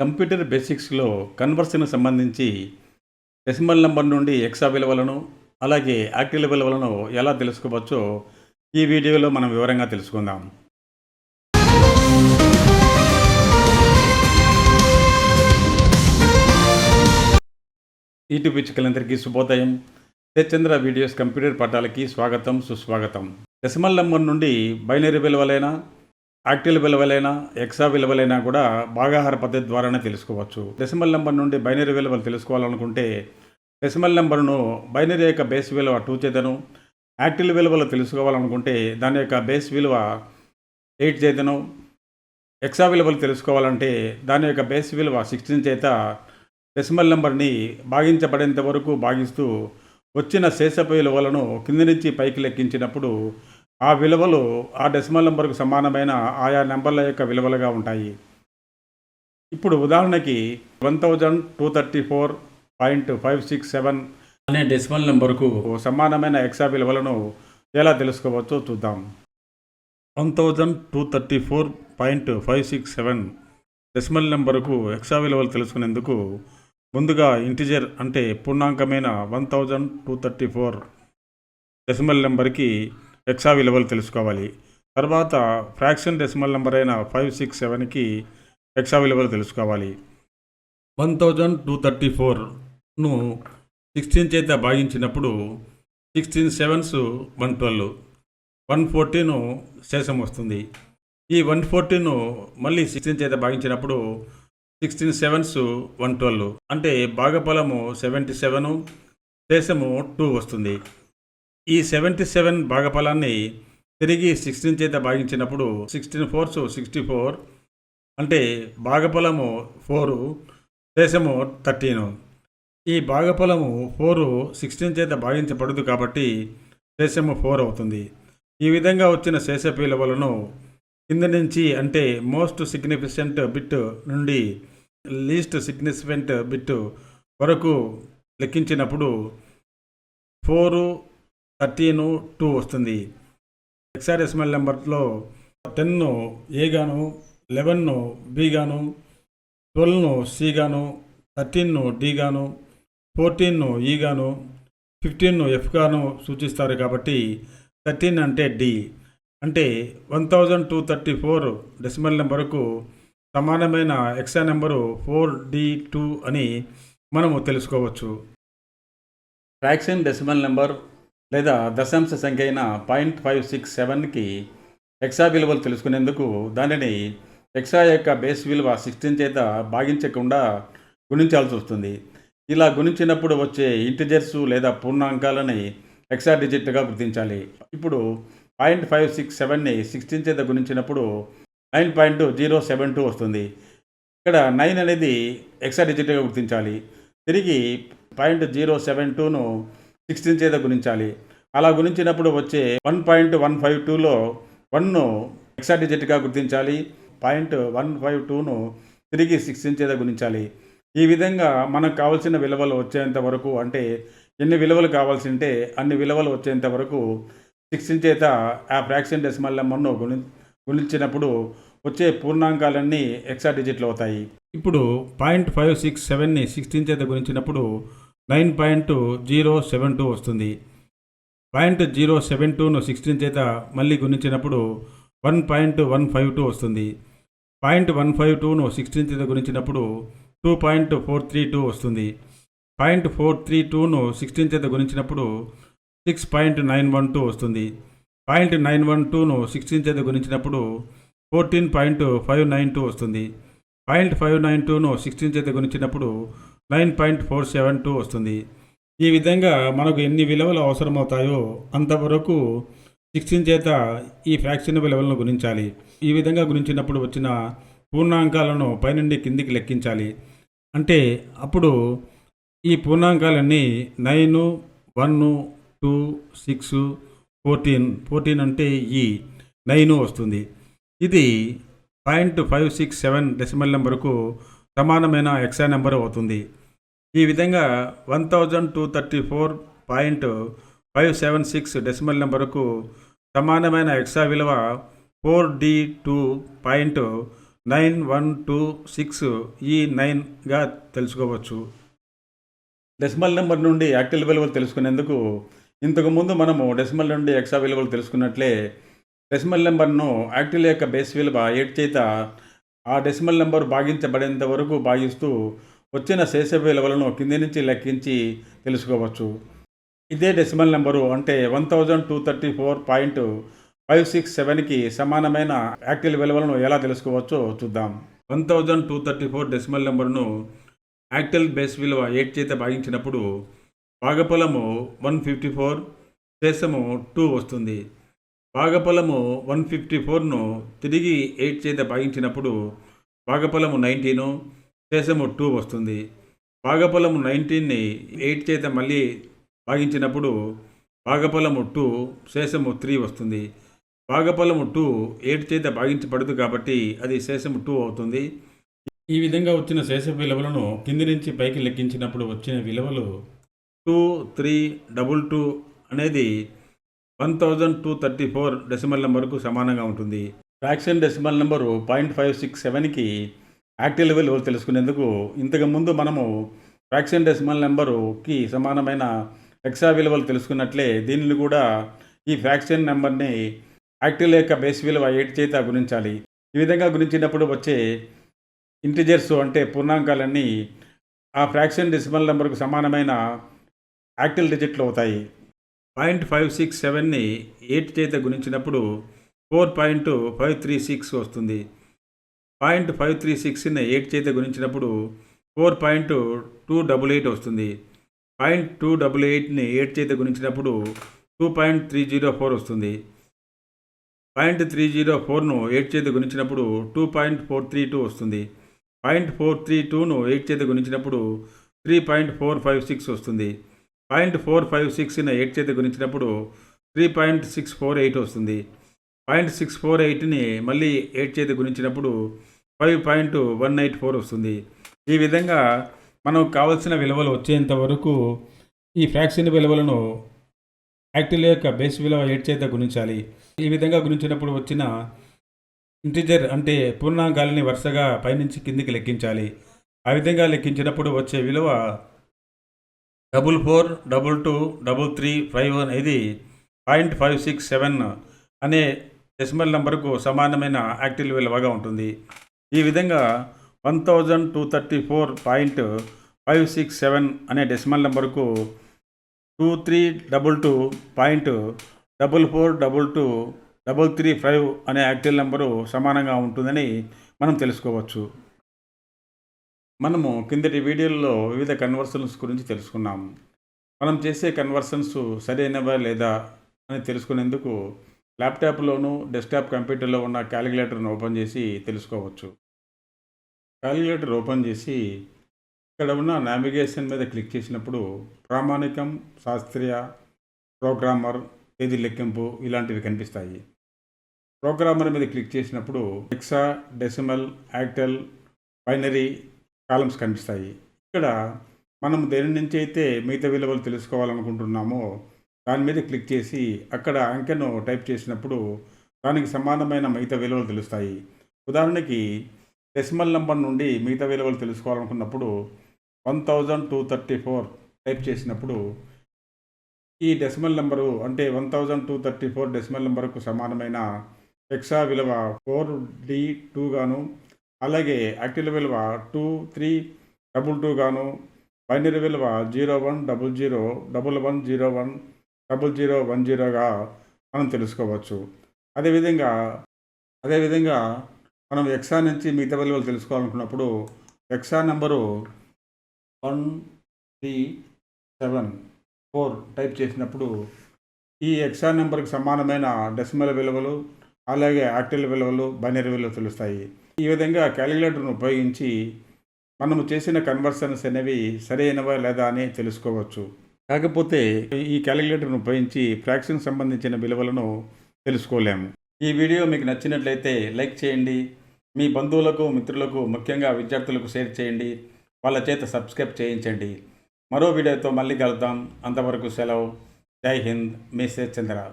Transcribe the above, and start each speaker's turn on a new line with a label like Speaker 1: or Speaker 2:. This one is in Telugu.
Speaker 1: కంప్యూటర్ బేసిక్స్లో కన్వర్షన్కి సంబంధించి డెసిమల్ నెంబర్ నుండి ఎక్సా విలువలను అలాగే యాక్టివ్ విలువలను ఎలా తెలుసుకోవచ్చో ఈ వీడియోలో మనం వివరంగా తెలుసుకుందాం. యూట్యూబ్ చిక్కలందరికీ శుభోదయం. చంద్ర వీడియోస్ కంప్యూటర్ పటాలకి స్వాగతం సుస్వాగతం. డెసిమల్ నెంబర్ నుండి బైనరీ విలువలైన యాక్టిల్ విలువలైనా ఎక్సా విలువలైనా కూడా భాగాహార పద్ధతి ద్వారానే తెలుసుకోవచ్చు. డెసిమల్ నెంబర్ నుండి బైనరీ విలువలు తెలుసుకోవాలనుకుంటే డెసిమల్ నెంబర్ను బైనరీ యొక్క బేస్ విలువ టూ చేతను యాక్టిల్ విలువలు తెలుసుకోవాలనుకుంటే దాని యొక్క బేస్ విలువ ఎయిట్ చేతను ఎక్సా విలువలు తెలుసుకోవాలంటే దాని యొక్క బేస్ విలువ సిక్స్టీన్ చేత డెసిమల్ నెంబర్ని భాగించబడేంత వరకు భాగిస్తూ వచ్చిన శేషపు విలువలను కింది నుంచి పైకి లెక్కించినప్పుడు ఆ విలువలు ఆ డెసిమల్ నెంబర్కు సమానమైన ఆయా నెంబర్ల యొక్క విలువలుగా ఉంటాయి. ఇప్పుడు ఉదాహరణకి one thousand two thirty four point five six seven అనే డెసిమల్ నెంబర్కు సమానమైన ఎక్సా విలువలను ఎలా తెలుసుకోవచ్చో చూద్దాం. One thousand two thirty four point five six seven decimal నెంబర్కు ఎక్సా విలువలు తెలుసుకునేందుకు ముందుగా ఇంటిజర్ అంటే పూర్ణాంకమైన one thousand two thirty four decimal నెంబర్కి ఎక్సా విలువలు తెలుసుకోవాలి. తర్వాత ఫ్రాక్షన్ డెసిమల్ నెంబర్ అయిన ఫైవ్ సిక్స్ సెవెన్కి ఎక్సా విలువలు తెలుసుకోవాలి. వన్ థౌజండ్ టూ థర్టీ ఫోర్ను సిక్స్టీన్ చేత భాగించినప్పుడు sixteen sevens one twelve one fourteen శేషం వస్తుంది. ఈ వన్ ఫోర్టీన్ మళ్ళీ సిక్స్టీన్ చేత భాగించినప్పుడు సిక్స్టీన్ సెవెన్స్ వన్ ట్వెల్వ్ అంటే భాగఫలము సెవెంటీ సెవెన్ శేషము టూ వస్తుంది. ఈ సెవెంటీ సెవెన్ భాగఫలాన్ని తిరిగి సిక్స్టీన్ చేత భాగించినప్పుడు సిక్స్టీన్ ఫోర్స్ సిక్స్టీ ఫోర్ అంటే భాగఫలము ఫోరు దేశము థర్టీను. ఈ భాగఫలము ఫోరు సిక్స్టీన్ చేత భాగించబడదు కాబట్టి శేషము ఫోర్ అవుతుంది. ఈ విధంగా వచ్చిన శేషపు విలువలను కింద నుంచి అంటే మోస్ట్ సిగ్నిఫికెంట్ బిట్ నుండి లీస్ట్ సిగ్నిఫికెంట్ బిట్ వరకు లెక్కించినప్పుడు ఫోరు థర్టీను టూ వస్తుంది. హెక్సాడెసిమల్ నెంబర్లో టెన్ను ఏగాను లెవెన్ను బీగాను ట్వెల్వ్ను సిగాను థర్టీన్ను డీగాను ఫోర్టీన్ను ఈగాను ఫిఫ్టీన్ను ఎఫ్గాను సూచిస్తారు కాబట్టి థర్టీన్ అంటే డి. అంటే one thousand two thirty four decimal నెంబరుకు సమానమైన hexa number four D two అని మనము తెలుసుకోవచ్చు. ఫ్రాక్షన్ డెసిమల్ నెంబర్ లేదా దశాంశ సంఖ్య అయిన పాయింట్ ఫైవ్ సిక్స్ సెవెన్కి ఎక్సా విలువలు తెలుసుకునేందుకు దానిని ఎక్సా యొక్క బేస్ విలువ సిక్స్టీన్ చేత భాగించకుండా గుణించాల్సి వస్తుంది. ఇలా గుణించినప్పుడు వచ్చే ఇంటిజర్స్ లేదా పూర్ణాంకాలని ఎక్సా డిజిట్గా గుర్తించాలి. ఇప్పుడు పాయింట్ ఫైవ్ సిక్స్ సెవెన్ని సిక్స్టీన్ చేత గుణించినప్పుడు nine point zero seven two వస్తుంది. ఇక్కడ నైన్ అనేది ఎక్సా డిజిట్గా గుర్తించాలి. తిరిగి పాయింట్ జీరో సెవెన్ టూను సిక్స్టీన్ చేత గుణించాలి. అలా గుణించినప్పుడు వచ్చే వన్ పాయింట్ వన్ ఫైవ్ టూలో వన్ను ఎక్సా డిజిట్గా గుర్తించాలి. పాయింట్ వన్ ఫైవ్ టూను తిరిగి సిక్స్టీన్ చేత గుణించాలి. ఈ విధంగా మనకు కావాల్సిన విలువలు వచ్చేంత వరకు అంటే ఎన్ని విలువలు కావాల్సి ఉంటే అన్ని విలువలు వచ్చేంత వరకు సిక్స్టీన్ చేత ఆ ఫ్రాక్షన్ డెసిమల్ నెంబర్ను గుణి గుణించినప్పుడు వచ్చే పూర్ణాంకాలన్నీ ఎక్సా డిజిట్లు అవుతాయి. ఇప్పుడు పాయింట్ ఫైవ్ సిక్స్ సెవెన్ని సిక్స్టీన్ చేత గుణించినప్పుడు nine point zero seven two వస్తుంది. పాయింట్ జీరో సెవెన్ టూను సిక్స్టీన్ చేత మళ్ళీ గుణించినప్పుడు one point one five two వస్తుంది. పాయింట్ వన్ ఫైవ్ టూను సిక్స్టీన్ చేత గుణించినప్పుడు two point four three two వస్తుంది. పాయింట్ ఫోర్ త్రీ టూను సిక్స్టీన్ చేత గుణించినప్పుడు six point nine one two వస్తుంది. పాయింట్ నైన్ వన్ టూను సిక్స్టీన్ చేత గుణించినప్పుడు fourteen point five nine two వస్తుంది. పాయింట్ ఫైవ్ నైన్ టూను సిక్స్టీన్ చేత గుణించినప్పుడు nine point four seven two వస్తుంది. ఈ విధంగా మనకు ఎన్ని విలువలు అవసరమవుతాయో అంతవరకు సిక్స్టీన్ చేత ఈ ఫ్రాక్షన్ విలువలను గుణించాలి. ఈ విధంగా గుణించినప్పుడు వచ్చిన పూర్ణాంకాలను పైనుండి కిందికి లెక్కించాలి. అంటే అప్పుడు ఈ పూర్ణాంకాలన్నీ nine one two six fourteen fourteen అంటే ఈ నైన్ వస్తుంది. ఇది point five six seven decimal నెంబర్కు సమానమైన ఎక్సా నెంబర్ అవుతుంది. ఈ విధంగా one thousand two thirty four point five seven six decimal నెంబర్కు సమానమైన ఎక్సా విలువ four D two point nine one two six ఈ నైన్గా తెలుసుకోవచ్చు. డెసిమల్ నెంబర్ నుండి యాక్టివ్ విలువలు తెలుసుకునేందుకు ఇంతకుముందు మనము డెసిమల్ నుండి ఎక్సా విలువలు తెలుసుకున్నట్లే డెసిమల్ నెంబర్ను యాక్టివ్ యొక్క బేస్ విలువ ఎయిట్ చేత ఆ డెసిమల్ నెంబర్ భాగించబడేంత వరకు భాగిస్తూ వచ్చిన శేష విలువలను కింది నుంచి లెక్కించి తెలుసుకోవచ్చు. ఇదే డెసిమల్ నెంబరు అంటే one thousand two thirty four point five six సెవెన్కి సమానమైన యాక్టివ్ విలువలను ఎలా తెలుసుకోవచ్చో చూద్దాం. One thousand two thirty four decimal నెంబర్ను యాక్టివ్ బేస్ విలువ ఎయిట్ చేత భాగించినప్పుడు భాగఫలము వన్ ఫిఫ్టీ ఫోర్ శేషము టూ వస్తుంది. భాగఫలము వన్ ఫిఫ్టీ ఫోర్ను తిరిగి ఎయిట్ చేత భాగించినప్పుడు భాగఫలము నైన్టీను శేషము టూ వస్తుంది. భాగఫలము నైన్టీన్ని ఎయిట్ చేత మళ్ళీ భాగించినప్పుడు భాగఫలము టూ శేషము త్రీ వస్తుంది. భాగఫలము టూ ఎయిట్ చేత భాగించబడదు కాబట్టి అది శేషము టూ అవుతుంది. ఈ విధంగా వచ్చిన శేష విలువలను కింది నుంచి పైకి లెక్కించినప్పుడు వచ్చిన విలువలు టూ త్రీ డబుల్ టూ అనేది one thousand two thirty four decimal నెంబర్కు సమానంగా ఉంటుంది. Fraction decimal number point five six సెవెన్కి యాక్టివ్ లెవెల్ తెలుసుకునేందుకు ఇంతకు ముందు మనము ఫ్రాక్షన్ డెసిమల్ నెంబరుకి సమానమైన ఎక్సా విలువలు తెలుసుకున్నట్లే దీనిని కూడా ఈ ఫ్రాక్షన్ నెంబర్ని యాక్టివ్ యొక్క బేస్ విలువ ఎయిట్ చేత గుణించాలి. ఈ విధంగా గుణించినప్పుడు వచ్చే ఇంటిజర్స్ అంటే పూర్ణాంకాలన్నీ ఆ ఫ్రాక్షన్ డెసిమల్ నెంబర్కు సమానమైన యాక్టివ్ డిజిట్లు అవుతాయి. పాయింట్ ఫైవ్ సిక్స్ సెవెన్ని ఎయిట్ చేత గుణించినప్పుడు four point five three six వస్తుంది. పాయింట్ ఫైవ్ త్రీ సిక్స్ని ఎయిట్ చేత గుణించినప్పుడు four point two double eight వస్తుంది. పాయింట్ టూ డబుల్ ఎయిట్ని ఎయిట్ చేత గుణించినప్పుడు two point three zero four వస్తుంది. పాయింట్ త్రీ జీరో ఫోర్ను ఎయిట్ చేత గుణించినప్పుడు two point four three two వస్తుంది. పాయింట్ ఫోర్ త్రీ టూను ఎయిట్ చేత గుణించినప్పుడు three point four five six వస్తుంది. పాయింట్ ఫోర్ ఫైవ్ సిక్స్ని ఎయిట్ చేత గుణించినప్పుడు three point six four eight వస్తుంది. పాయింట్ సిక్స్ ఫోర్ ఎయిట్ని మళ్ళీ ఎయిట్ చేతి గుణించినప్పుడు five point one eight four వస్తుంది. ఈ విధంగా మనకు కావలసిన విలువలు వచ్చేంత వరకు ఈ ఫ్రాక్షన్ విలువలను యాక్టివ్ యొక్క బేస్ విలువ ఎయిట్ చేత గుణించాలి. ఈ విధంగా గుణించినప్పుడు వచ్చిన ఇంటిజర్ అంటే పూర్ణాంకాలని వరుసగా పైనుంచి కిందికి లెక్కించాలి. ఆ విధంగా లెక్కించినప్పుడు వచ్చే విలువ double four double two double three five one అనేది పాయింట్ ఫైవ్ సిక్స్ సెవెన్ అనే డెసిమల్ నెంబర్కు సమానమైన యాక్టివ్ విలువగా ఉంటుంది. ఈ విధంగా one thousand two thirty four point five six seven అనే డెసిమల్ నెంబర్కు two three double two point double four double two double three five అనే యాక్టివ్ నెంబరు సమానంగా ఉంటుందని మనం తెలుసుకోవచ్చు. మనము కిందటి వీడియోల్లో వివిధ కన్వర్షన్స్ గురించి తెలుసుకున్నాము. మనం చేసే కన్వర్షన్స్ సరైనవా లేదా అని తెలుసుకునేందుకు ల్యాప్టాప్లోనూ డెస్క్టాప్ కంప్యూటర్లో ఉన్న క్యాలిక్యులేటర్ను ఓపెన్ చేసి తెలుసుకోవచ్చు. క్యాలిక్యులేటర్ ఓపెన్ చేసి ఇక్కడ ఉన్న నావిగేషన్ మీద క్లిక్ చేసినప్పుడు ప్రామాణికం శాస్త్రీయ ప్రోగ్రామర్ తేదీ లెక్కింపు ఇలాంటివి కనిపిస్తాయి. ప్రోగ్రామర్ మీద క్లిక్ చేసినప్పుడు hexadecimal octal binary columns కనిపిస్తాయి. ఇక్కడ మనం దేని నుంచి అయితే మిగతా విలువలు తెలుసుకోవాలనుకుంటున్నామో దాని మీద క్లిక్ చేసి అక్కడ అంకెను టైప్ చేసినప్పుడు దానికి సమానమైన మిగతా విలువలు తెలుస్తాయి. ఉదాహరణకి డెసిమల్ నెంబర్ నుండి మిగతా విలువలు తెలుసుకోవాలనుకున్నప్పుడు one thousand two thirty four type చేసినప్పుడు ఈ డెసిమల్ నెంబరు అంటే one thousand two thirty four decimal నెంబర్కు సమానమైన ఎక్సా విలువ ఫోర్ డి టూ గాను అలాగే యాక్టివ్ విలువ టూ త్రీ డబుల్ టూ గాను బైనరీ విలువ zero one double zero double one zero one double zero one జీరోగా మనం తెలుసుకోవచ్చు. అదేవిధంగా అదేవిధంగా మనం ఎక్సా నుంచి మిగతా విలువలు తెలుసుకోవాలనుకున్నప్పుడు hexa number one three seven four type చేసినప్పుడు ఈ ఎక్సా నెంబర్కి సమానమైన డెసిమల్ విలువలు అలాగే యాక్టిల్ విలువలు బైనరీ విలువలు తెలుస్తాయి. ఈ విధంగా క్యాలిక్యులేటర్ను ఉపయోగించి మనము చేసిన కన్వర్షన్స్ అనేవి సరైనవా లేదా అని తెలుసుకోవచ్చు. కాకపోతే ఈ క్యాలిక్యులేటర్ను ఉపయోగించి ఫ్రాక్షన్ సంబంధించిన విలువలను తెలుసుకోలేము. ఈ వీడియో మీకు నచ్చినట్లయితే లైక్ చేయండి. మీ బంధువులకు మిత్రులకు ముఖ్యంగా విద్యార్థులకు షేర్ చేయండి. వాళ్ళ చేత సబ్స్క్రైబ్ చేయించండి. మరో వీడియోతో మళ్ళీ కలుద్దాం. అంతవరకు సెలవు. జై హింద్. మీ చంద్ర